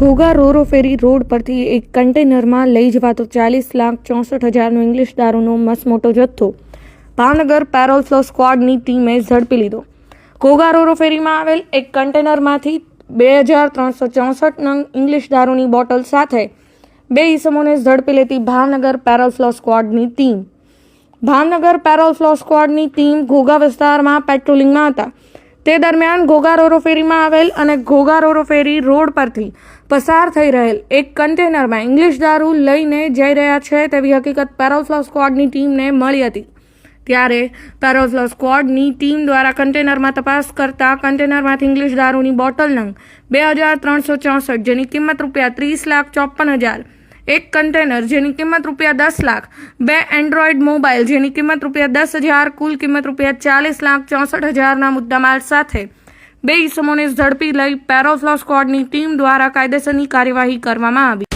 ઘોઘા રોરો ફેરી road પરથી એક કન્ટેનરમાં લઈ જવાતો ચાલીસ લાખ ચોસઠ હજારનો ઇંગ્લિશ દારૂનો મસમોટો જથ્થો. ભાવનગર પેરોલ ફ્લો સ્ક્વોડની ટીમે ઝડપી લીધો. ઘોઘા રોરો ફેરીમાં આવેલ એક કન્ટેનરમાંથી બે હજાર ત્રણસો ચોસઠ નંગ ઇંગ્લિશ દારૂની બોટલ સાથે બે ઈસમોને ઝડપી લેતી ભાવનગર પેરોલ ફ્લો સ્ક્વોડની ટીમ. ભાવનગર પેરોલ ફ્લો સ્ક્વોડની ટીમ ઘોઘા વિસ્તારમાં પેટ્રોલિંગમાં હતા. તે દરમિયાન ઘોઘા રોરો ફેરીમાં આવેલ અને ઘોઘા રોરો ફેરી રોડ પરથી પસાર થઈ રહેલ એક કન્ટેનરમાં ઇંગ્લિશ દારૂ લઈને જઈ રહ્યા છે તેવી હકીકત પેરોલ સ્કવોડની ટીમને મળી હતી. ત્યારે પેરોલ ફ્લો સ્ક્વોડની ટીમ દ્વારા કન્ટેનરમાં તપાસ કરતા કન્ટેનરમાંથી ઇંગ્લિશ દારૂની બોટલ નંગ બે હજાર ત્રણસો ચોસઠ જેની કિંમત રૂપિયા ત્રીસ લાખ ચોપન હજાર એક કન્ટેનર જેની કિંમત રૂપિયા દસ લાખ, બે એન્ડ્રોઈડ મોબાઈલ જેની કિંમત રૂપિયા દસ હજાર, કુલ કિંમત રૂપિયા ચાલીસ લાખ ચોસઠ હજારના મુદ્દામાલ સાથે. બે ઇસમોને ઝડપી લઈ પેરોફ્લો સ્ક્વોડની ટીમ દ્વારા કાયદેસરની કાર્યવાહી કરવામાં આવી.